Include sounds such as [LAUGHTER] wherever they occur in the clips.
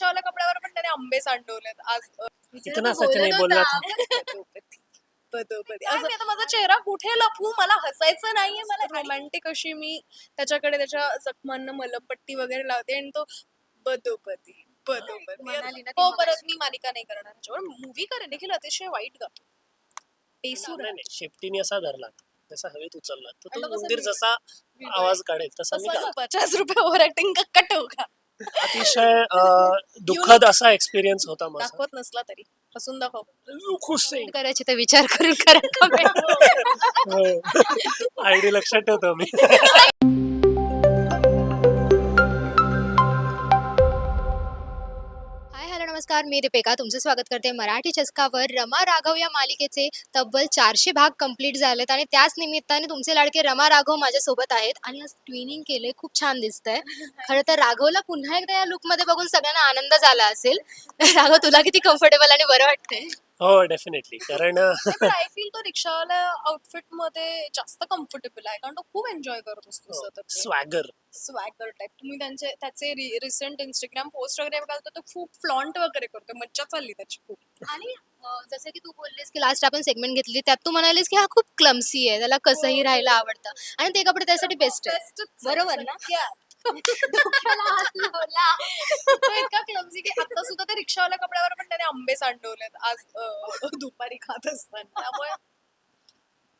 रिक्षावाल्या कपड्यावर पण त्याने आंबे सांडवलेत. आज अ, इतना सच नाही बोलला था पदोपदी [LAUGHS] असं आता माझा चेहरा कुठे लपवू? मला हसायचं नाहीये मला रोमॅन्टिक अशी मी त्याच्याकडे त्याच्या जखमांना मलमपट्टी वगैरे लावते आणि तो बदोपदी बदोपदी. हो. परत मी मालिका नाही करणार त्याच्यावर मूवी करेन देखील अतिशय वाईट गातो बेसूर शेपटीने असा धरला. जसा हवेत उचलला. तर तो उंदीर जसा आवाज काढेल तसा मी पचास रुपये ओव्हर ऍक्टिंग का कटव का? अतिशय [LAUGHS] दुःखद असा एक्सपिरियन्स होता माझा. दाखवत नसला तरी. हसून दाखव. खुश करायची तर विचार करून करा [LAUGHS] comment. आयडी लक्षात ठेवतो मी. [LAUGHS] नमस्कार मी दीपिका. तुमचं स्वागत करते मराठी चस्कावर. रमा राघव या मालिकेचे तब्बल चारशे भाग कंप्लीट झालेत आणि त्याच निमित्ताने तुमचे लाडके रमा राघव माझ्यासोबत आहेत आणि आज ट्विनिंग केले खूप छान दिसतंय. [LAUGHS] खरं तर राघवला पुन्हा एकदा या लुकमध्ये बघून सगळ्यांना आनंद झाला असेल. [LAUGHS] राघव तुला किती कम्फर्टेबल आणि बरं वाटतंय? हो डेफिनेटली [LAUGHS] कारण आय फील [LAUGHS] तो रिक्षावाला आउटफिटमध्ये जास्त कम्फर्टेबल आहे. कारण तो खूप एन्जॉय करत असतो हो, सतत स्वॅगर स्वॅगर टाईप तुम्ही त्यांचे त्याचे रिसेंट इंस्टाग्राम पोस्ट वगैरे बघाल तर तो खूप फ्लॉन्ट वगैरे करतो मज्जा चालली त्याची खूप. आणि जसं की तू बोललीस की लास्ट आपण सेगमेंट घेतली त्यात तू म्हणालीस की हा खूप क्लमसी आहे. त्याला कसंही राहायला आवडतं. आणि ते कपडे त्यासाठी बेस्ट आहे. बरोबर. ना? [LAUGHS] डोक्याला हात लावला. तो इतका क्लमसी की आता सुद्धा ते रिक्षावाल्या कपड्यावर पण त्याने आंबे सांडवलेत आज अ, दुपारी खात असताना. त्यामुळे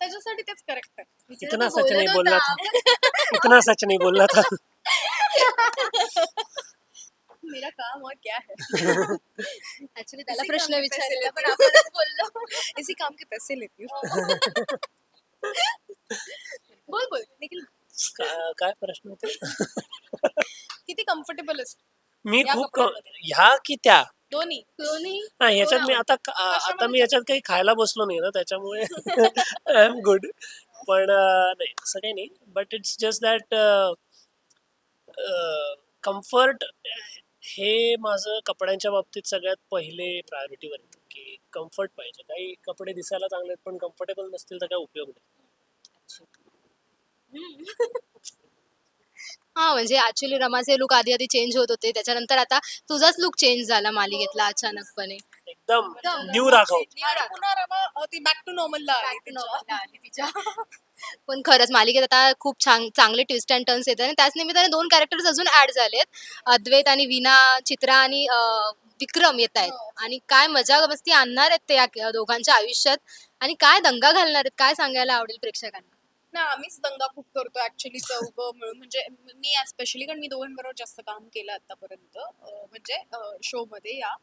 त्याच्यासाठी तेच करेक्ट आहे. इतना तो सच नाही बोलला था. इतना सच नहीं बोलला था. मेरा काम और क्या है? ऍक्च्युली त्याला इसी प्रश्न काम के पैसे विचारला पण आपणच बोललो इसी काम के पैसे लेती हूँ। [LAUGHS] बोल बोल। निखिल का- काय प्रश्न होता? किती कम्फर्टेबल असतो? मी या खूप क- कपड्यामध्ये. ह्या की त्या? दोन्ही. दोन्ही? हा ह्याच्यात मी ना. आता आता मी याच्यात काही खायला बसलो नाही ना त्याच्यामुळे आय एम गुड पण अं, नाही असं काही नाही. But it's just that comfort हे माझं कपड्यांच्या बाबतीत सगळ्यात पहिले प्रायोरिटीवर येतं की कम्फर्ट पाहिजे. काही कपडे दिसायला चांगले आहेत पण कम्फर्टेबल नसतील तर काय उपयोग नाही. हा म्हणजे ऍक्च्युली रमाचे लुक आधी आधी चेंज होत होते. त्याच्यानंतर आता तुझाच लुक चेंज झाला मालिकेतला अचानकपणे. एकदम. न्यू राघव. आणि पुन्हा रमा अ, ती बॅक टू नॉर्मलला आली तिच्या. पण खरंच मालिकेत आता खूप छान चांगले ट्विस्ट अँड टर्न्स येतात. आणि त्याच निमित्ताने दोन कॅरेक्टर्स अजून ऍड झालेत. अद्वैत आणि विना चित्रा आणि अं, विक्रम येत आहेत. हो. आणि काय मजा मस्ती आणणार आहेत ते या दोघांच्या आयुष्यात. आणि काय दंगा घालणार आहेत काय सांगायला आवडेल प्रेक्षकांना? ना आम्हीच दंगा खूप करतो ऍक्च्युली चौघ मिळून म्हणजे मी स्पेशली कारण मी दोघांबरोबर जास्त काम केलं आतापर्यंत. म्हणजे शो मध्ये या.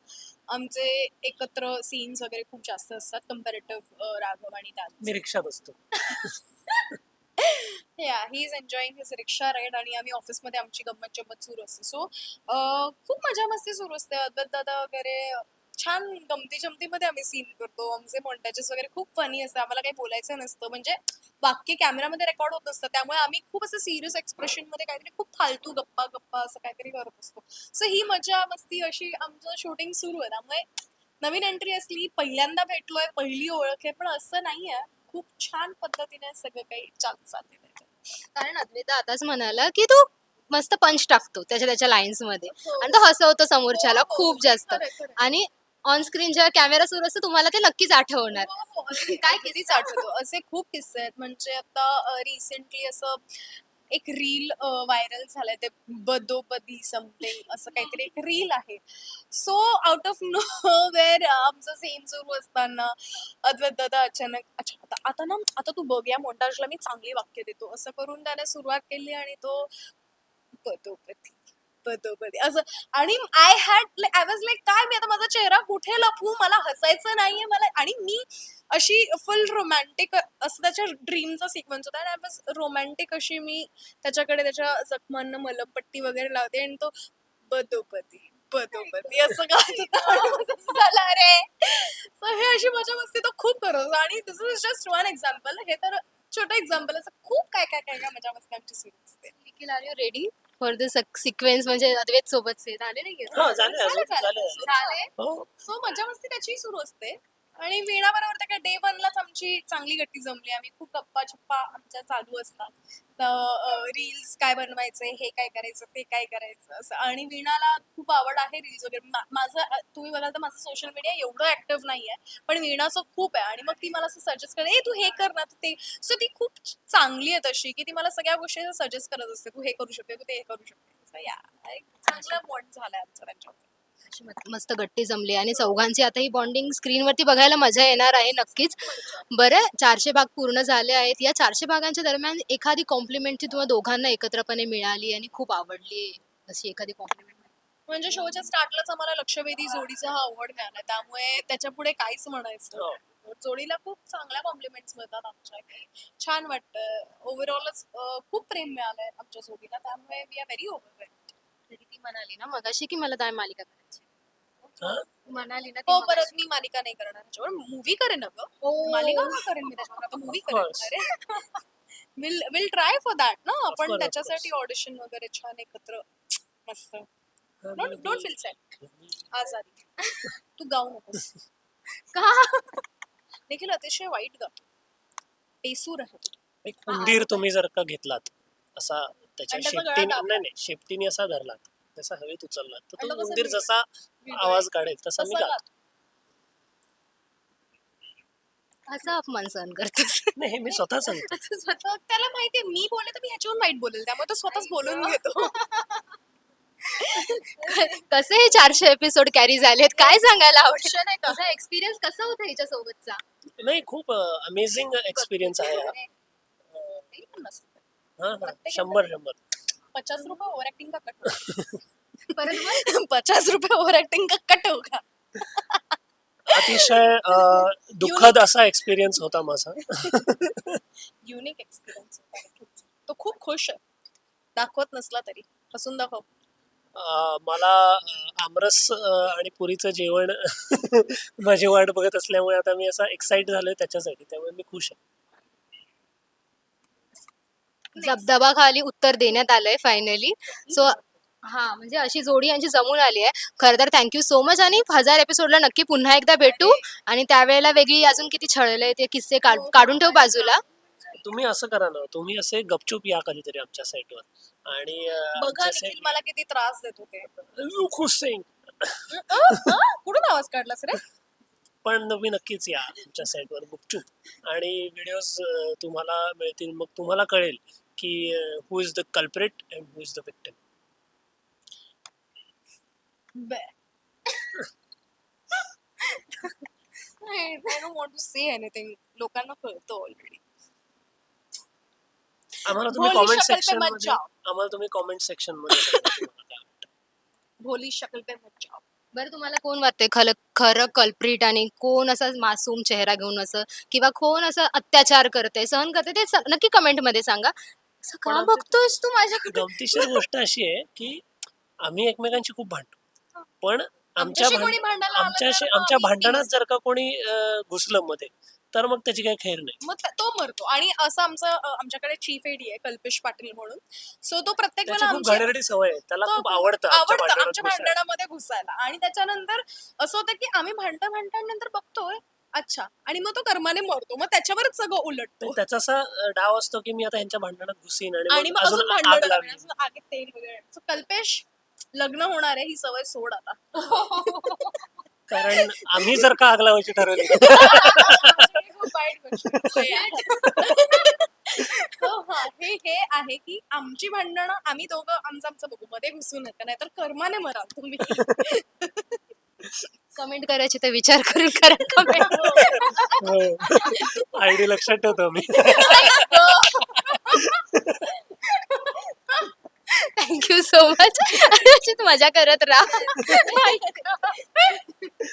आमचे एकत्र सीन्स वगैरे खूप जास्त असतात. कम्पॅरेटिव्ह राघव आणि त्यात. मी रिक्षात असतो या he is enjoying his rickshaw ride [LAUGHS] आणि आम्ही ऑफिसमध्ये आमची गंमत जम्मत सुरू असते. सो खूप मजा मस्ती सुरू असते. अद्वैत दादा वगैरे छान गमती जमतीमध्ये आम्ही सीन करतो. आमचे मॉन्टॅजेस वगैरे खूप फनी असतं. आम्हाला काही बोलायचं नसतं. म्हणजे वाक्य कॅमेरामध्ये रेकॉर्ड होत नसतं. त्यामुळे आम्ही खूप असं सिरियस एक्सप्रेशनमध्ये काहीतरी खूप फालतू गप्पा गप्पा असं काहीतरी करत असतो. सो ही मजा मस्ती अशी आमचं शूटिंग सुरू आहे. त्यामुळे नवीन एंट्री असली पहिल्यांदा भेटलोय पहिली ओळख आहे. पण असं नाही आहे खूप छान पद्धतीने सगळं काही चालत चालते त्याच्यात कारण अद्वैत आताच म्हणाला की तू मस्त पंच टाकतो त्याच्या त्याच्या लाईन्समध्ये. आणि तो हसवतो समोरच्याला हो, हो, खूप हे जास्त. आणि ऑन स्क्रीन जेव्हा कॅमेरा सुरू असतो तुम्हाला ते नक्कीच आठवणार. हो, हो. काय कितीच आठवतो. असे खूप किस्से आहेत. म्हणजे आता रिसेंटली असं एक रील व्हायरल झालंय. ते बदोबदी समथिंग असं काहीतरी एक रील आहे. So out of nowhere आमचं सेम सुरू असताना अद्वैत दादा अचानक अच्छा आता आता ना आता तू बघ या मोंटाजला मी चांगली वाक्य देतो. असं करून त्याने सुरुवात केली आणि तो बदोबदी. पदोपदी असं आणि I had I was like काय मी आता माझा चेहरा कुठे लपवू? मला हसायचं नाहीये. मला आणि मी अशी फुल रोमॅन्टिक असं त्याच्या ड्रीमचा सिक्वेन्स होता. आणि आय वॉज रोमॅन्टिक अशी मी त्याच्याकडे त्याच्या जखमांना मलमपट्टी वगैरे लावते. आणि तो बदोपदी बदोपदी असं झाला [LAUGHS] रे. सो हे अशी मजा मस्ती तो खूप करत आणि this is just one example हे तर छोटं एक्झाम्पल असं खूप काय काय काय काय मजा मस्ती आमची सुरू असते. Nikhil are you ready for the sequence म्हणजे अद्वैत सोबत झाले नाही हा झाले झाले, अजून झाले. झाले. झाले हो. सो मजा मस्ती त्याची सुरू असते. आणि वीणा बरोबर तर काय डे वनलाच आमची चांगली गट्टी जमली. आम्ही खूप गप्पा छप्पा आमच्या चालू असतात. रील्स काय बनवायचे हे काय करायचं ते काय करायचं असं. आणि वीणाला खूप आवड आहे रील्स वगैरे. मा- माझं तुम्ही बघाल तर माझं सोशल मीडिया एवढं ऍक्टिव्ह नाहीये. पण वीणाचं खूप आहे. आणि मग ती मला असं सजेस्ट करते ए तू हे कर ना तू ते. सो ती खूप चांगली आहे तशी की ती मला सगळ्या गोष्टी सजेस्ट करत असते. तू हे करू शकते तू ते करू शकते. So yeah, एक चांगला बॉन्ड झालाय आमचा त्यांच्यामध्ये. अशी मस्त गट्टी जमली आणि चौघांची आता ही बॉन्डिंग स्क्रीनवरती बघायला मजा येणार आहे नक्कीच बरं चारशे भाग पूर्ण झाले आहेत या चारशे भागांच्या दरम्यान एखादी कॉम्प्लिमेंट ती तुम्हाला दोघांना एकत्रपणे मिळाली आणि खूप आवडली अशी एखादी कॉम्प्लिमेंट म्हणजे शोच्या स्टार्टलाच आम्हाला लक्षवेधी जोडीचा हा अवॉर्ड मिळाला त्यामुळे त्याच्या पुढे काहीच म्हणायचं हो. नाही. जोडीला खूप चांगल्या कॉम्प्लिमेंट्स मिळतात आमच्या इकडे. छान वाटतं ओव्हरऑलच खूप प्रेम मिळालंय आमच्या जोडीला त्यामुळे वी आर व्हेरी ओव्हर तरी ती म्हणाली ना मगाशी की मला काय मालिका करायची हा? म्हणाली ना ती हो. परत मी मालिका नाही करणार त्याच्यावर. मूवी करेन अगं हो. मालिका का करेन मी त्याच्यावर? आता मूवी करेन. अरे. Will will try for that ना. आपण त्याच्यासाठी. ऑडिशन वगैरे छान एकत्र. मस्त. डोंट डोंट फील सॅड आजारी. तू गाऊ नकोस. [LAUGHS] का? देखील अतिशय वाईट गातो पेसूर आहे. एक उंदीर तुम्ही जर का घेतलात असा त्याच्या शेपटीने असा धरलात. त्याचा हवेत उचललात तर तो उंदीर जसा आवाज काढेल तसा मी गातो. असा अपमान सहन करतोस नाही हे मी स्वतः सांगतो तो [LAUGHS] स्वतः त्याला माहितीये मी बोलले तर मी ह्याच्यावर वाईट बोलेल त्यामुळे तो स्वतःच बोलून घेतो. [LAUGHS] कसे हे चारशे एपिसोड कॅरी झालेत काय सांगायला आवडेल? तुझा एक्सपिरियन्स कसा होता हिच्या सोबतचा नाही खूप अमेझिंग एक्सपिरियन्स आहे हा. हा हा शंभर शंभर. पचास रुपये ओव्हर ऍक्टिंग का कट [LAUGHS] परत बोल. पचास रुपये ओव्हर ऍक्टिंग का कट होगा? अतिशय अं, दुःखद असा एक्सपिरियन्स होता माझा. [LAUGHS] युनिक एक्सपिरियन्स तो खूप खुश आहे. दाखवत नसला तरी. हसून दाखव. अं, मला अं, आमरस अं, आणि पुरीचं जेवण [LAUGHS] माझी वाट बघत असल्यामुळे आता मी असा एक्साइट झालोय त्याच्यासाठी. त्यामुळे मी खुश आहे. दबदबाखाली उत्तर देण्यात आलंय फायनली सो हा म्हणजे अशी जोडी यांची जमून आली आहे. खरं तर थँक्यू सो मच आणि हजार एपिसोडला नक्की पुन्हा एकदा भेटू. आणि त्यावेळेला वेगळी अजून किती छळले ते किस्से काढ- काढून ठेव बाजूला. तुम्ही असं करा ना तुम्ही असे गपचूप या कधीतरी आमच्या साईटवर आणि अं, बघा आमच्या देखील site- मला किती त्रास देत होते अ, अ, कुठून आवाज काढलास रे? पण तुम्ही नक्कीच या आमच्या साईटवर गुपचूप. आणि व्हिडिओज तुम्हाला मिळतील मग तुम्हाला कळेल. की who is the culprit and who is the victim I don't want to say anything लोकांना कळतं ऑलरेडी आम्हाला तुम्ही कॉमेंट सेक्शन मध्ये आम्हाला तुम्ही कॉमेंट सेक्शन मध्ये वाटतं. भोली शकल पे मत जाओ. बरं तुम्हाला कोण वाटतंय खरं खरं कल्प्रिट आणि कोण असा मासूम चेहरा घेऊन असं किंवा कोण असं अत्याचार करते सहन करते ते नक्की कमेंट मध्ये सांगा. असं का पण बघतोयस तू माझ्याकडे? [LAUGHS] गमतीशीर गोष्ट अशी आहे की आम्ही एकमेकांची खूप भांडतो. पण आमच्या आमच्याशी आमच्या भांडणात जर का कोणी घुसलं मध्ये तर मग त्याची काही खैर नाही. मग तो मरतो. आणि असं आमचं आमच्याकडे चीफ एडी आहे कल्पेश पाटील म्हणून. सो तो प्रत्येक वेळेला सवय आहे. त्याला खूप आवडतं आवडतं आमच्या. भांडणामध्ये घुसायला. आणि त्याच्यानंतर असं होतं की आम्ही भांडता भांडता नंतर बघतोय अच्छा. आणि मग तो कर्माने मरतो. मग त्याच्यावरच सगळं उलटतो. त्याचा असा डाव असतो की मी आता ह्यांच्या भांडणात घुसीन आणि मग अजून आग भांडण तेल वगैरे. So, कल्पेश लग्न होणार आहे ही सवय सोड आता. कारण आम्ही जर का आग लावायची ठरवली. [LAUGHS] So, हा, हे हे आहे की आमची भांडणं आम्ही दोघं आमचं आमचं बघू. मध्ये घुसू नका नाहीतर कर्माने मराल तुम्ही. कमेंट करायची तर विचार करून करा कमेंट आयडी लक्षात ठेवतो मी. थँक्यू सो मच अशीच मजा करत राहा. [LAUGHS]